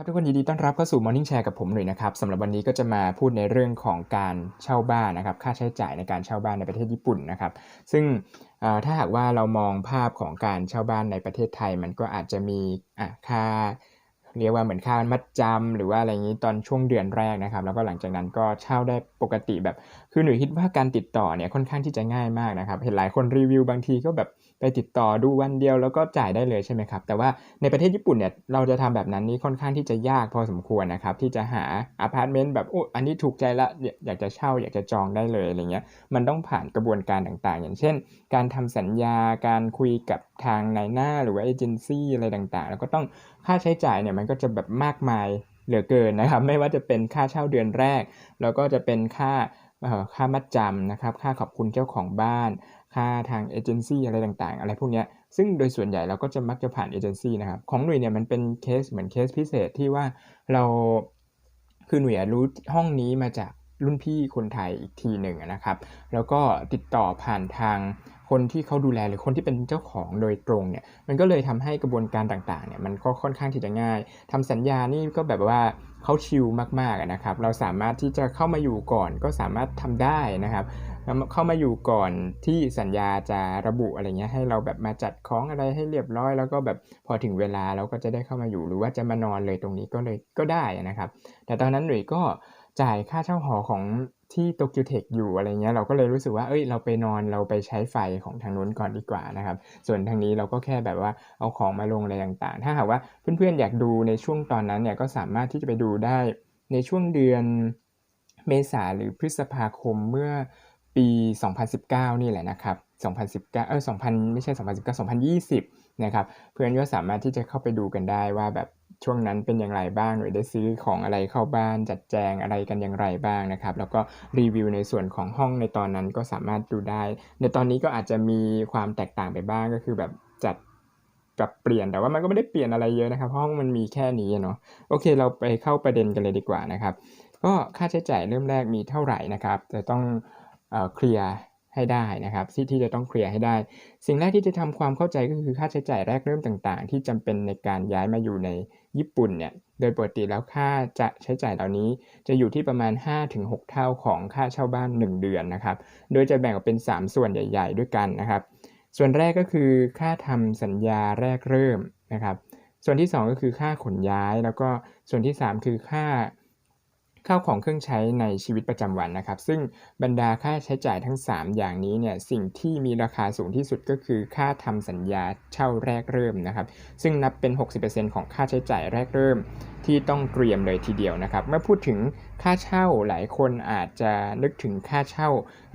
ครับทุกคนยินดีต้อนรับเข้าสู่ Morning Share กับผมหน่อยนะครับสำหรับวันนี้ก็จะมาพูดในเรื่องของการเช่าบ้านนะครับค่าใช้จ่ายในการเช่าบ้านในประเทศญี่ปุ่นนะครับซึ่งถ้าหากว่าเรามองภาพของการเช่าบ้านในประเทศไทย มันก็อาจจะมีค่า เรียกว่าเหมือนค่ามัดจำหรือว่าอะไรอย่างนี้ตอนช่วงเดือนแรกนะครับ แล้วก็หลังจากนั้นก็เช่าได้ปกติแบบ คือหนูคิดว่าการติดต่อเนี่ยค่อนข้างที่จะง่ายมากนะครับ เห็นหลายคนรีวิวบางทีก็แบบไปติดต่อดูวันเดียวแล้วก็จ่ายได้เลยใช่ไหมครับ แต่ว่าในประเทศญี่ปุ่นเนี่ยเราจะทำแบบนั้นนี่ค่อนข้างที่จะยากพอสมควรนะครับ ที่จะหาอพาร์ตเมนต์แบบโอ้อันนี้ถูกใจละอยากจะเช่าอยากจะจองได้เลยอะไรเงี้ยมันต้องผ่านกระบวนการต่างๆ อย่างเช่น การทำสัญญาการคุยกับ ทางนายหน้าหรือว่าเอเจนซี่อะไรต่างๆ แล้วก็ต้องค่าใช้จ่ายเนี่ยมันก็จะแบบมากมายเหลือเกินนะครับ ไม่ว่าจะเป็นค่าเช่าเดือนแรก แล้วก็จะเป็นค่าค่ามัดจำนะครับ ค่าขอบคุณเจ้าของบ้าน ค่าทางเอเจนซี่อะไรต่างๆ อะไรพวกนี้ซึ่งโดยส่วนใหญ่เราก็จะมักจะผ่านเอเจนซี่นะครับ ของหน่ยเนี่ยมันเป็นเคสเหมือนเคสพิเศษที่ว่าเราคือหน่ยรู้ห้องนี้มาจากรุ่นพี่คนไทยอีกทีหนึ่งนะครับ แล้วก็ติดต่อผ่านทาง คนที่เขาดูแลหรือคนที่เป็นเจ้าของโดยตรงเนี่ยมันก็เลยทำให้กระบวนการต่างๆเนี่ยมันก็ค่อนข้างที่จะง่ายทำสัญญานี่ก็แบบว่าเขาชิลมากๆนะครับ เราสามารถที่จะเข้ามาอยู่ก่อนก็สามารถทำได้นะครับเข้ามาอยู่ก่อนที่สัญญาจะระบุอะไรเงี้ยให้เราแบบมาจัดของอะไรให้เรียบร้อย แล้วก็แบบพอถึงเวลาเราก็จะได้เข้ามาอยู่หรือว่าจะมานอนเลยตรงนี้ก็เลยก็ได้นะครับ แต่ตอนนั้นหนุ่ยก็จ่ายค่าเช่าหอของ ที่โตเกียวเทคอยู่อะไรเงี้ยเราก็เลยรู้สึกว่าเอ้ยเราไปนอนเราไปใช้ไฟของทางนู้นก่อนดีกว่านะครับ ส่วนทางนี้เราก็แค่แบบว่าเอาของมาลงอะไรต่างๆ ถ้าหากว่าเพื่อนๆอยากดูในช่วงตอนนั้นเนี่ยก็สามารถที่จะไปดูได้ในช่วงเดือนเมษาหรือพฤษภาคมเมื่อปี 2019 นี่แหละนะครับ 2019 เออ 2000 ไม่ใช่ 2019 2020 นะครับ เพื่อนก็สามารถที่จะเข้าไปดูกันได้ว่าแบบ ช่วงนั้นเป็นอย่างไรบ้างหรือได้ซื้อของอะไรเข้าบ้าน จัดแจงอะไรกันอย่างไรบ้างนะครับ แล้วก็รีวิวในส่วนของห้องในตอนนั้นก็สามารถดูได้ ในตอนนี้ก็อาจจะมีความแตกต่างไปบ้างก็คือแบบจัดปรับเปลี่ยนแต่ว่ามันก็ไม่ได้เปลี่ยนอะไรเยอะนะครับ ห้องมันมีแค่นี้เนาะโอเค เราไปเข้าประเด็นกันเลยดีกว่านะครับ ก็ค่าใช้จ่ายเริ่มแรกมีเท่าไหร่นะครับ จะต้องเคลียร์ ให้ได้นะครับที่ที่จะต้องเคลียร์ให้ได้ สิ่งแรกที่จะทำความเข้าใจก็คือค่าใช้จ่ายแรกเริ่มต่างๆ ที่จำเป็นในการย้ายมาอยู่ในญี่ปุ่นเนี่ยโดยปกติแล้วค่าจะใช้จ่ายเหล่านี้ จะอยู่ที่ประมาณ 5-6 เท่าของค่าเช่าบ้าน 1 เดือนนะครับโดยจะแบ่งออกเป็น 3 ส่วนใหญ่ ๆ ด้วยกันนะครับส่วนแรกก็คือค่าทำสัญญาแรกเริ่มนะครับส่วนที่ 2 ก็คือค่าขนย้าย แล้วก็ส่วนที่ 3 คือค่า ข้าวของเครื่องใช้ในชีวิตประจำวันนะครับ ซึ่งบรรดาค่าใช้จ่ายทั้ง 3 อย่างนี้เนี่ยสิ่งที่มีราคาสูงที่สุดก็คือค่าทำสัญญาเช่าแรกเริ่มนะครับ ซึ่งนับเป็น 60%ของค่าใช้จ่ายแรกเริ่มที่ต้องเตรียมเลยทีเดียวนะครับ เมื่อพูดถึงค่าเช่าหลายคนอาจจะนึกถึงค่าเช่า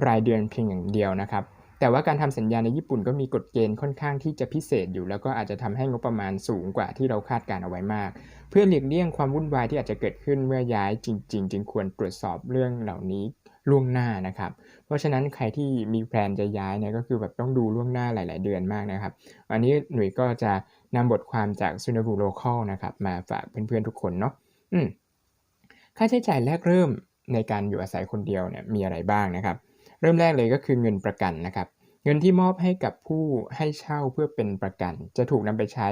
รายเดือนเพียงอย่างเดียวนะครับ แต่ว่าการทำสัญญาในญี่ปุ่นก็มีกฎเกณฑ์ค่อนข้างที่จะพิเศษอยู่ แล้วก็อาจจะทำให้งบประมาณสูงกว่าที่เราคาดการเอาไว้มาก เพื่อหลีกเลี่ยงความวุ่นวายที่อาจจะเกิดขึ้นเมื่อย้ายจริง ๆ จึงควรตรวจสอบเรื่องเหล่านี้ล่วงหน้านะครับ เพราะฉะนั้นใครที่มีแพลนจะย้ายเนี่ยก็คือแบบต้องดูล่วงหน้าหลาย ๆ เดือนมากนะครับ อันนี้หนุ่ยก็จะนำบทความจากซูนาบุโลคอลนะครับมาฝากเพื่อน ๆ ทุกคนเนาะอืมค่าใช้จ่ายแรกเริ่มในการอยู่อาศัยคนเดียวเนี่ยมีอะไรบ้างนะครับ เริ่มแรกเลยก็คือเงินประกันนะครับ เงินที่มอบให้กับผู้ให้เช่าเพื่อเป็นประกัน จะถูกนำไปใช้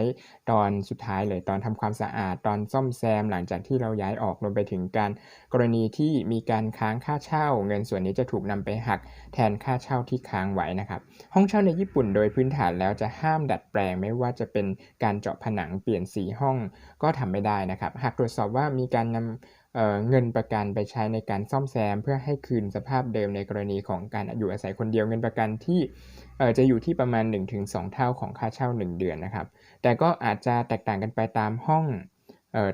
ตอนสุดท้ายเลยตอนทำความสะอาดตอนซ่อมแซมหลังจากที่เราย้ายออกรวมไปถึงการกรณีที่มีการค้างค่าเช่า เงินส่วนนี้จะถูกนำไปหักแทนค่าเช่าที่ค้างไว้นะครับ ห้องเช่าในญี่ปุ่นโดยพื้นฐานแล้วจะห้ามดัดแปลงไม่ว่าจะเป็นการเจาะผนังเปลี่ยนสีห้องก็ทำไม่ได้นะครับ หากตรวจสอบว่ามีการนำ เงินประกันไปใช้ในการซ่อมแซม เพื่อให้คืนสภาพเดิมในกรณีของการอยู่อาศัยคนเดียวเงินประกันที่จะอยู่ที่ประมาณ 1-2 เท่าของค่าเช่า 1 เดือนนะครับ แต่ก็อาจจะแตกต่างกันไปตามห้อง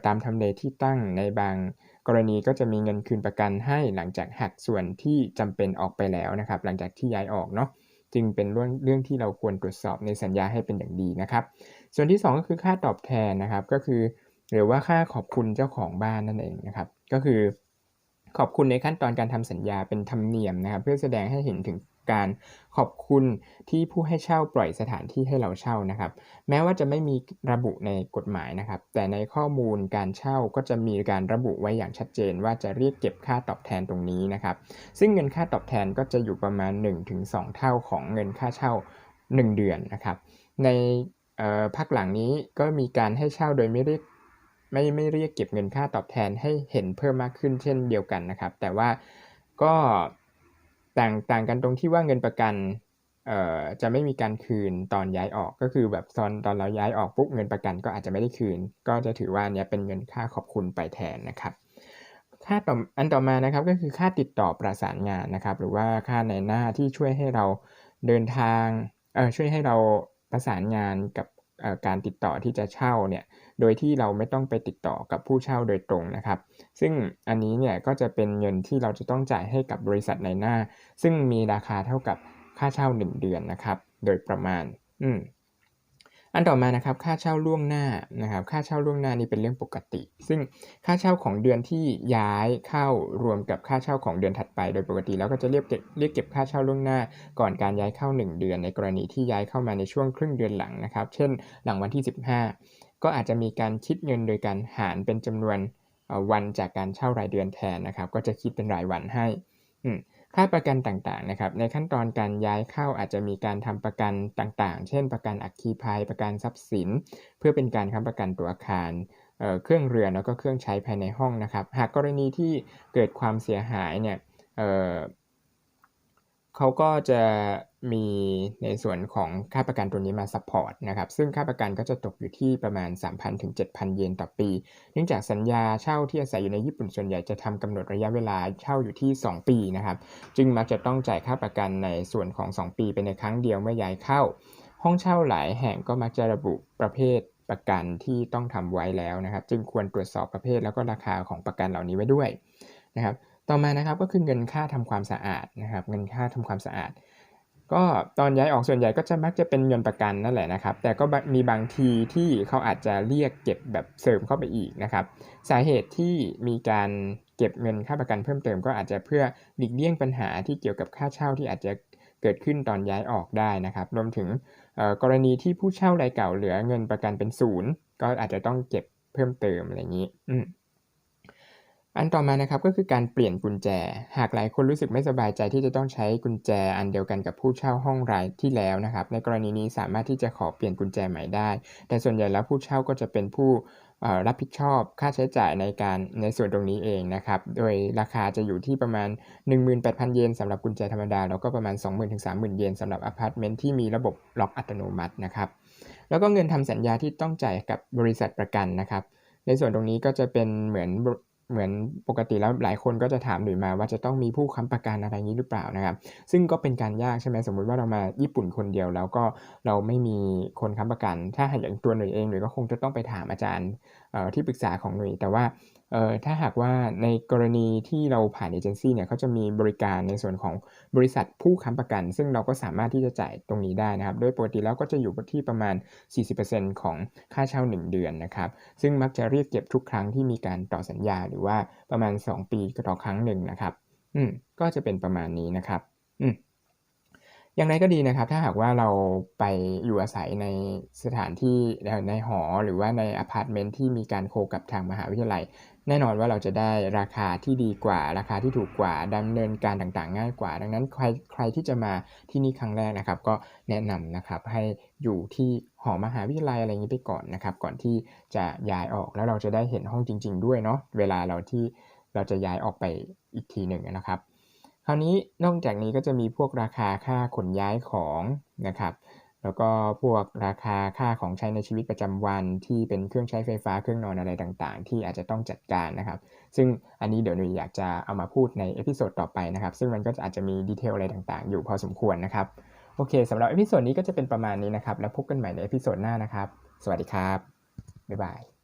ตามทำเลที่ตั้งในบางกรณีก็จะมีเงินคืนประกันให้หลังจากหักส่วนที่จำเป็นออกไปแล้วนะครับ หลังจากที่ย้ายออกเนาะจึงเป็นเรื่องเรื่องที่เราควรตรวจสอบในสัญญาให้เป็นอย่างดีนะครับ ส่วนที่ 2 ก็คือค่าตอบแทนนะครับ ก็คือ หรือว่าค่าขอบคุณเจ้าของบ้านนั่นเองนะครับ ก็คือขอบคุณในขั้นตอนการทำสัญญาเป็นธรรมเนียมนะครับ เพื่อแสดงให้เห็นถึงการขอบคุณที่ผู้ให้เช่าปล่อยสถานที่ให้เราเช่านะครับ แม้ว่าจะไม่มีระบุในกฎหมายนะครับ แต่ในข้อมูลการเช่าก็จะมีการระบุไว้อย่างชัดเจน ว่าจะเรียกเก็บค่าตอบแทนตรงนี้นะครับ ซึ่งเงินค่าตอบแทนก็จะอยู่ประมาณ 1-2 เท่าของเงินค่าเช่า 1 เดือนนะครับ ในพักหลังนี้ก็มีการให้เช่าโดยไม่เรียก ไม่ไม่เรียกเก็บเงินค่าตอบแทนให้เห็นเพิ่มมากขึ้นเช่นเดียวกันนะครับ แต่ว่าก็ต่างต่างกันตรงที่ว่าเงินประกันเอ่อจะไม่มีการคืนตอนย้ายออกก็คือแบบตอนตอนเราย้ายออกปุ๊บเงินประกันก็อาจจะไม่ได้คืน ก็จะถือว่าเนี้ยเป็นเงินค่าขอบคุณไปแทนนะครับ ค่าต่ออันต่อมานะครับก็คือค่าติดต่อประสานงานนะครับ หรือว่าค่าในหน้าที่ช่วยให้เราเดินทางเออช่วยให้เราประสานงานกับ การติดต่อที่จะเช่าเนี่ยโดยที่เราไม่ต้องไปติดต่อกับผู้เช่าโดยตรงนะครับ ซึ่งอันนี้เนี่ยก็จะเป็นเงินที่เราจะต้องจ่ายให้กับบริษัทในหน้า ซึ่งมีราคาเท่ากับค่าเช่า 1 เดือนนะครับ โดยประมาณ อืม อันต่อมานะครับค่าเช่าล่วงหน้านะครับค่าเช่าล่วงหน้านี่เป็นเรื่องปกติ ซึ่งค่าเช่าของเดือนที่ย้ายเข้ารวมกับค่าเช่าของเดือนถัดไป โดยปกติแล้วก็จะเรียกเก็บเรียกเก็บค่าเช่าล่วงหน้า ก่อนการย้ายเข้า 1 เดือน ในกรณีที่ย้ายเข้ามาในช่วงครึ่งเดือนหลังนะครับ เช่น หลังวันที่ 15 ก็อาจจะมีการคิดเงินโดยการหารเป็นจำนวนวันจากการเช่ารายเดือนแทนนะครับ ก็จะคิดเป็นรายวันให้ ค่าประกันต่างๆนะครับในขั้นตอนการย้ายเข้าอาจจะมีการทำประกันต่างๆ เช่น ประกันอัคคีภัย ประกันทรัพย์สิน เพื่อเป็นการค้ำประกันตัวอาคารเครื่องเรือนแล้วก็เครื่องใช้ภายในห้องนะครับ หากกรณีที่เกิดความเสียหายเนี่ย เขาก็จะมีในส่วนของค่าประกันตัวนี้มาซัพพอร์ตนะครับซึ่งค่าประกันก็จะตกอยู่ที่ประมาณ 3,000ถึง7,000 เยนต่อปี เนื่องจากสัญญาเช่าที่อาศัยอยู่ในญี่ปุ่นส่วนใหญ่จะทำกำหนดระยะเวลาเช่าอยู่ที่ 2 ปีนะครับจึงมักจะต้องจ่ายค่าประกันในส่วนของ 2 ปีเป็นในครั้งเดียวเมื่อย้ายเข้า ห้องเช่าหลายแห่งก็มักจะระบุประเภทประกันที่ต้องทำไว้แล้วนะครับ จึงควรตรวจสอบประเภทแล้วก็ราคาของประกันเหล่านี้ไว้ด้วยนะครับ ต่อมานะครับก็คือเงินค่าทำความสะอาดนะครับ เงินค่าทำความสะอาด ก็ตอนย้ายออกส่วนใหญ่ก็จะมักจะเป็นเงินประกันนั่นแหละนะครับ แต่ก็มีบางทีที่เขาอาจจะเรียกเก็บแบบเสริมเข้าไปอีกนะครับ สาเหตุที่มีการเก็บเงินค่าประกันเพิ่มเติมก็อาจจะเพื่อหลีกเลี่ยงปัญหาที่เกี่ยวกับค่าเช่าที่อาจจะเกิดขึ้นตอนย้ายออกได้นะครับ รวมถึงกรณีที่ผู้เช่ารายเก่าเหลือเงินประกันเป็นศูนย์ก็อาจจะต้องเก็บเพิ่มเติมอะไรอย่างนี้ อื อันต่อมานะครับก็คือการเปลี่ยนกุญแจ หากหลายคนรู้สึกไม่สบายใจที่จะต้องใช้กุญแจอันเดียวกันกับผู้เช่าห้องรายที่แล้วนะครับ ในกรณีนี้สามารถที่จะขอเปลี่ยนกุญแจใหม่ได้ แต่ส่วนใหญ่แล้วผู้เช่าก็จะเป็นผู้รับผิดชอบค่าใช้จ่ายในการในส่วนตรงนี้เองนะครับ โดยราคาจะอยู่ที่ประมาณ 18,000 เยนสำหรับกุญแจธรรมดา แล้วก็ประมาณ 20,000ถึง30,000 เยนสำหรับอพาร์ตเมนต์ที่มีระบบล็อกอัตโนมัตินะครับ แล้วก็เงินทำสัญญาที่ต้องจ่ายกับบริษัทประกันนะครับ ในส่วนตรงนี้ก็จะเป็นเหมือน เหมือนปกติแล้วหลายคนก็จะถามหนุ่ยมาว่าจะต้องมีผู้ค้ำประกันอะไรนี้หรือเปล่านะครับ ซึ่งก็เป็นการยากใช่ไหมสมมุติว่าเรามาญี่ปุ่นคนเดียว แล้วก็เราไม่มีคนค้ำประกัน ถ้าอย่างตัวหนุ่ยเองหนุ่ยก็คงจะต้องไปถามอาจารย์ที่ปรึกษาของหนุ่ยแต่ว่า เอ่อถ้าหากว่าในกรณีที่เราผ่านเอเจนซี่เนี่ยเขาจะมีบริการในส่วนของบริษัทผู้ค้ำประกัน ซึ่งเราก็สามารถที่จะจ่ายตรงนี้ได้นะครับ โดยปกติแล้วก็จะอยู่ที่ประมาณ 40%ของค่าเช่า 1 เดือนนะครับ ซึ่งมักจะเรียกเก็บทุกครั้งที่มีการต่อสัญญาหรือว่าประมาณ 2 ปีก็ต่อครั้งหนึ่งนะครับ อืมก็จะเป็นประมาณนี้นะครับ อืมอย่างไรก็ดีนะครับ ถ้าหากว่าเราไปอยู่อาศัยในสถานที่ในหอหรือว่าในอพาร์ตเมนต์ที่มีการโคกับทางมหาวิทยาลัย แน่นอนว่าเราจะได้ราคาที่ดีกว่า ราคาที่ถูกกว่าดำเนินการต่างๆ ง่ายกว่า ดังนั้นใครใครที่จะมาที่นี่ครั้งแรกนะครับ ก็แนะนำนะครับให้อยู่ที่หอมหาวิทยาลัยอะไรอย่างนี้ไปก่อนนะครับ ก่อนที่จะย้ายออกแล้วเราจะได้เห็นห้องจริง ๆ ด้วยเนาะเวลาเราที่เราจะย้ายออกไปอีกทีหนึ่งนะครับ คราวนี้นอกจากนี้ก็จะมีพวกราคาค่าขนย้ายของนะครับ แล้วก็พวกราคาค่าของใช้ในชีวิตประจำวันที่เป็นเครื่องใช้ไฟฟ้าเครื่องนอนอะไรต่างๆ ที่อาจจะต้องจัดการนะครับ ซึ่งอันนี้เดี๋ยวหนูอยากจะเอามาพูดในเอพิโซดต่อไปนะครับ ซึ่งมันก็อาจจะมีดีเทลอะไรต่างๆ อยู่พอสมควรนะครับ โอเคสำหรับเอพิโซดนี้ก็จะเป็นประมาณนี้นะครับ แล้วพบกันใหม่ในเอพิโซดหน้านะครับ สวัสดีครับ บ๊ายบาย